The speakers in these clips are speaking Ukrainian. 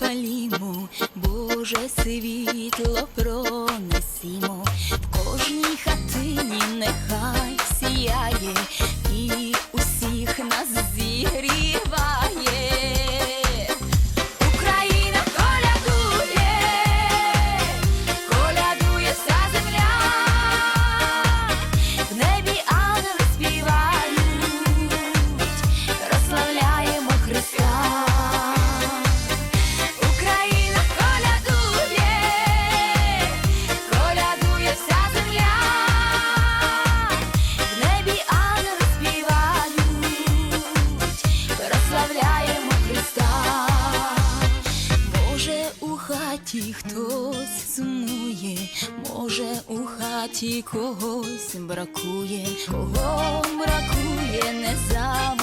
запалімо, Боже світло пронесімо, в кожній бракує, кого бракує, не забувайте,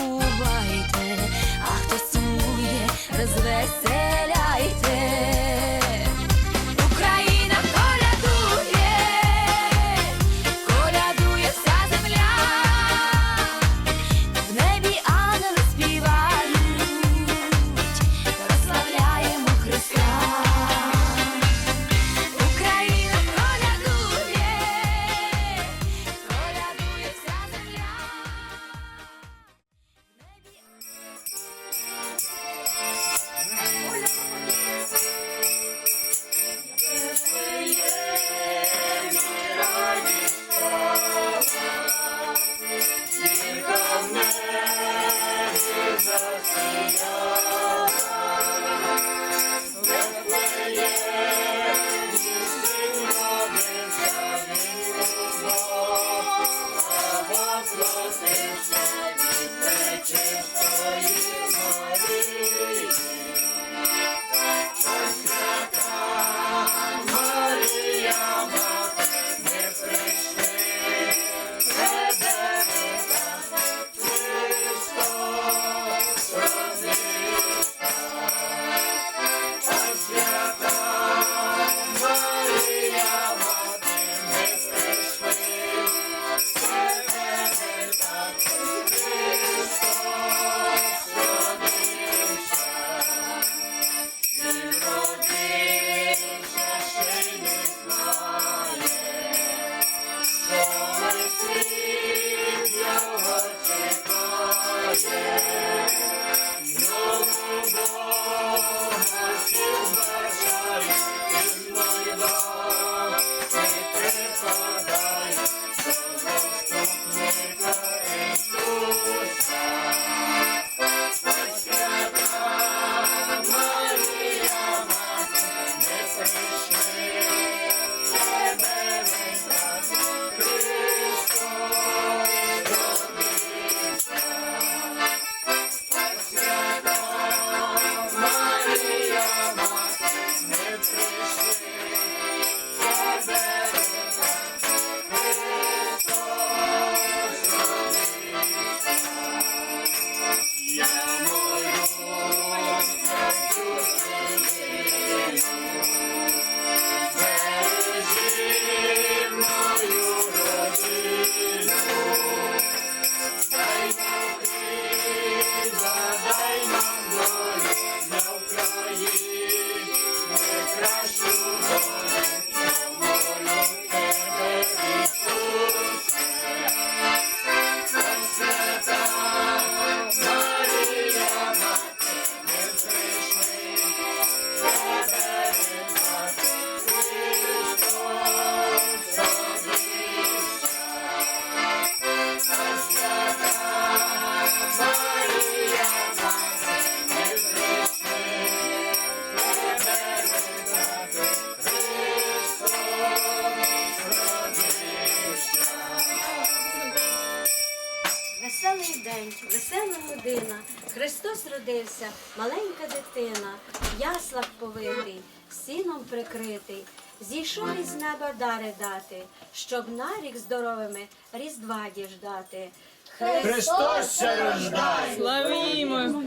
Христос родився, маленька дитина, в яслах повитий, сіном прикритий. Зійшов із неба дари дати, щоб на рік здоровими різдва діждати. Христос се рождає! Славімо!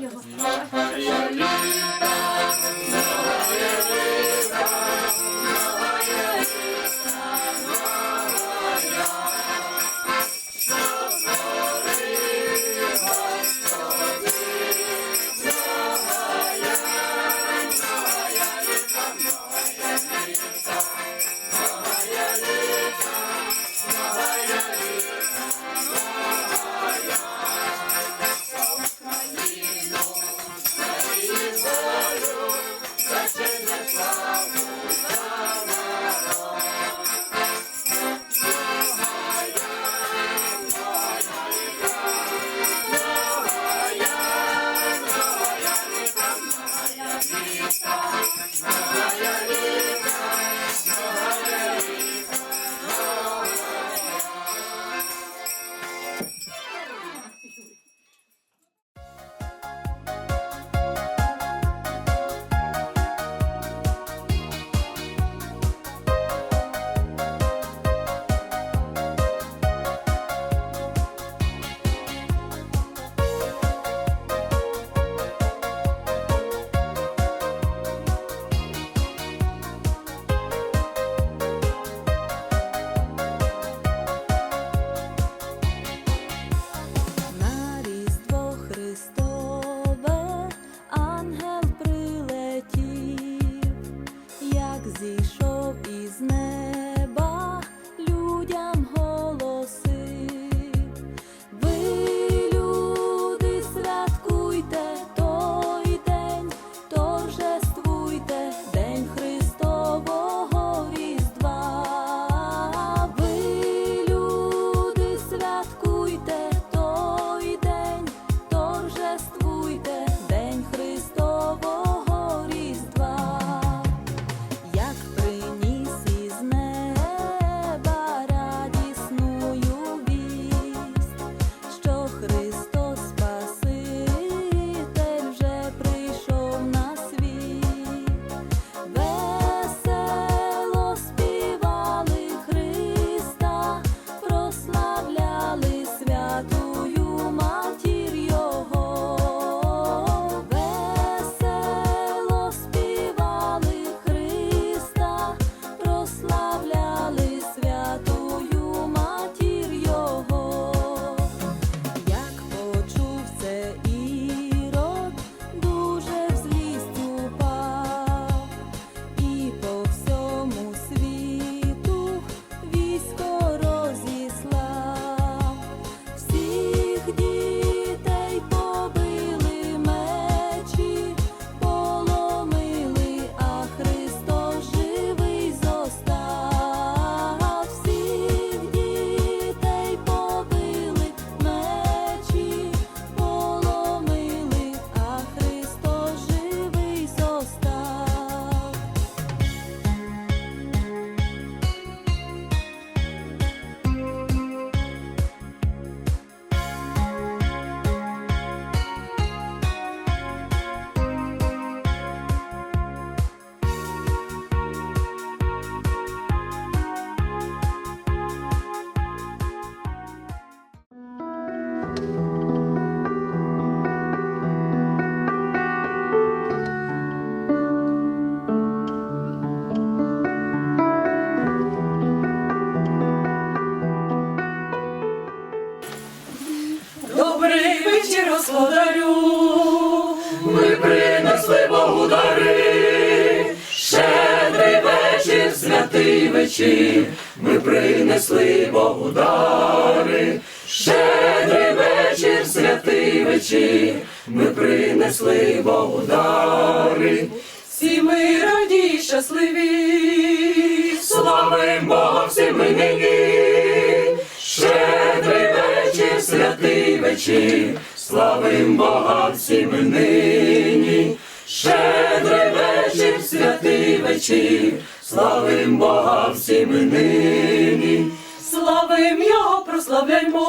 Господарю, ми принесли Богу дари, щедрий вечір, святий вечір, ми принесли Богу дари, щедрий вечір, святий вечір, ми принесли Богу дари. Всі ми раді, щасливі, славим Бога всі ми нині, щедрий вечір, святий вечір, славим Бога всі ми нині, щедрий вечір, святий вечір, славим Бога всі ми нині, славим Його, прославляймо,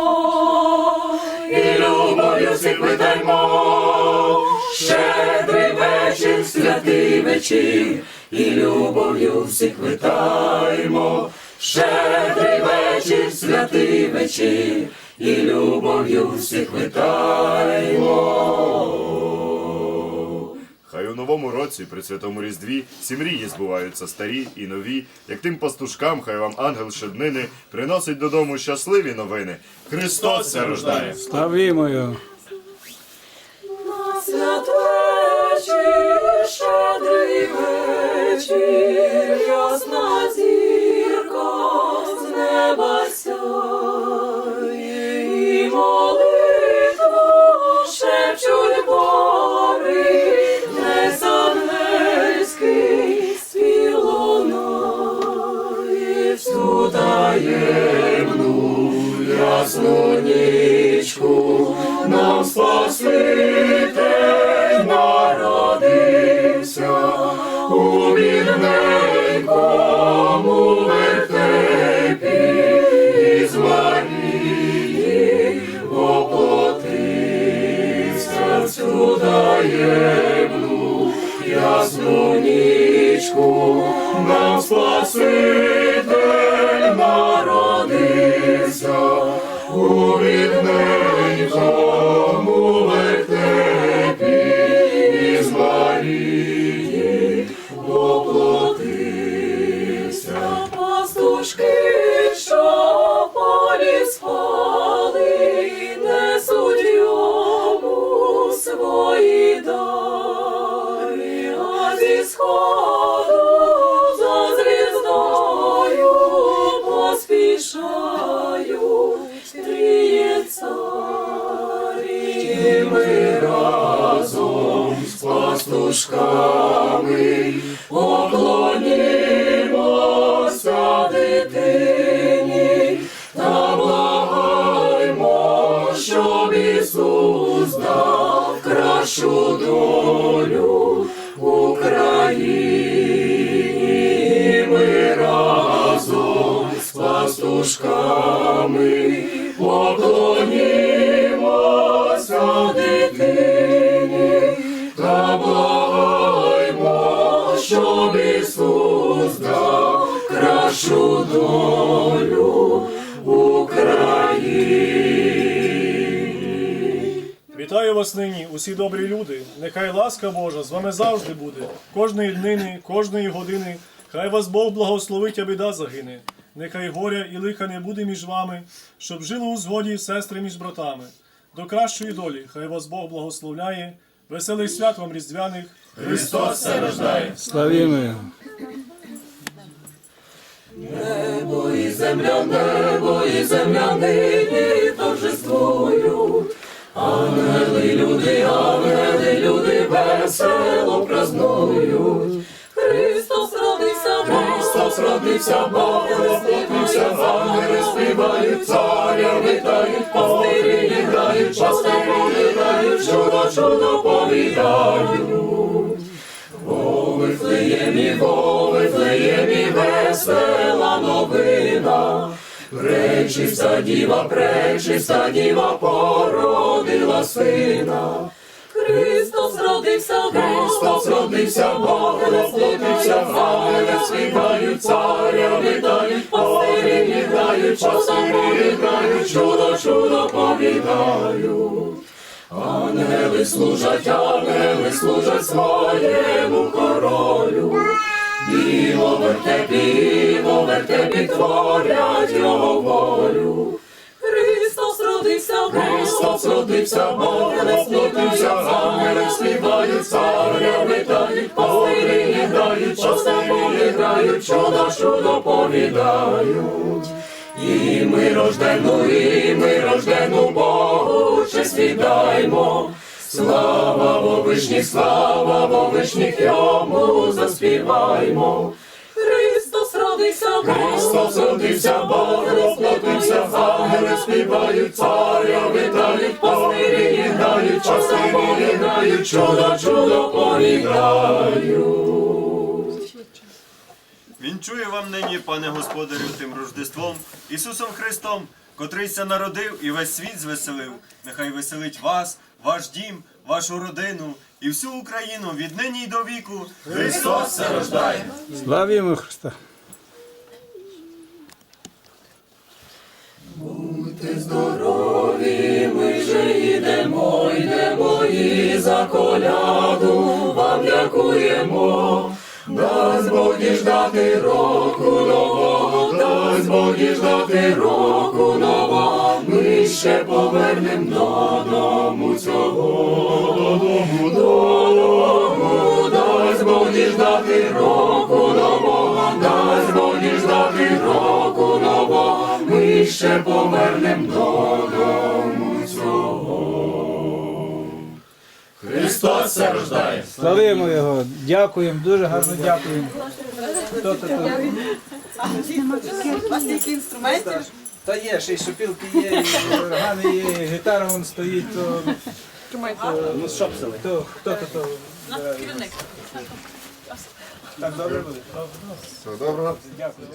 і любов'ю всіх витаймо, щедрий вечір, святий вечір, і любов'ю всіх витаймо, щедрий вечір, святий вечір, і любов'ю всіх витаймо. Хай у новому році, при святому Різдві, всі мрії збуваються старі і нові, як тим пастушкам, хай вам ангел щоднини приносить додому щасливі новини. Христос ся рождає! Славімо його. Святвечір, щедрий вечір, ясна Вітаю вас нині, усі добрі люди. Нехай ласка Божа з вами завжди буде. Кожної днини, кожної години. Хай вас Бог благословить, а біда загине. Нехай горя і лиха не буде між вами, щоб жили у згоді сестри між братами. До кращої долі, хай вас Бог благословляє. Веселих свят вам різдвяних. Христос ся рождає! Славімо його. Небо і земля, небо і земля нині торжествують. Ангели, люди, ангели, люди весело празнують. Христос родився, Христос родився, Бог розплатився, ангели співають, царя вітають, пастирі грають, пастирі грають, чудо, чудо повідають. Вифлеємі, о, Вифлеємі, весела новина. Пречиста діва, пречиста діва породила сина. Христос родився, Христос родився, Бог розплодився, ангели співають, царя вітають, пастирі грають, пастирі грають, чудо, чудо повідають. Ангели служать, ангели служать своєму королю. Діво вертепі, діво вертепі творять його волю. Христос родився, Христос родився. Бог, воплотився, ангели співають, царя вітають, пастирі грають, пастирі грають, чудо, чудо повідають. І ми рождену, і ми рождену Честь. Слава Вовишніх, слава Вовишніх, йому заспіваймо. Христос родився, Христос родився, Бог воплотився, ангели співають, царя вітають, пастирі грають, пастирі грають, чудо, чудо повідають. Вінчую вам нині, пане Господарю, тим Рождеством, Ісусом Христом, котрийся народив і весь світ звеселив. Нехай веселить вас, ваш дім, вашу родину і всю Україну від нині й до віку. Христос се рождає. Славімо Христа! Будьте здорові, ми же йдемо, йдемо і за коляду вам дякуємо. Дасть Бог ждати року нового, дасть Бог ждати року ще повернем додому цього, додому, додому, дасть Бог ждати року нового, дасть Бог ждати року нового, ми ще повернем додому цього. Христос се рождає. Славимо Його! Дякуємо, дуже гарно дякуємо. Хто то то? У вас які інструменти? Та є, ще й сопілки є, і органи є, і гітара вон стоїть, то, Ну, ну, шопсели. то хто то то? Керівник. Так добре буде? Все добре. Дякую.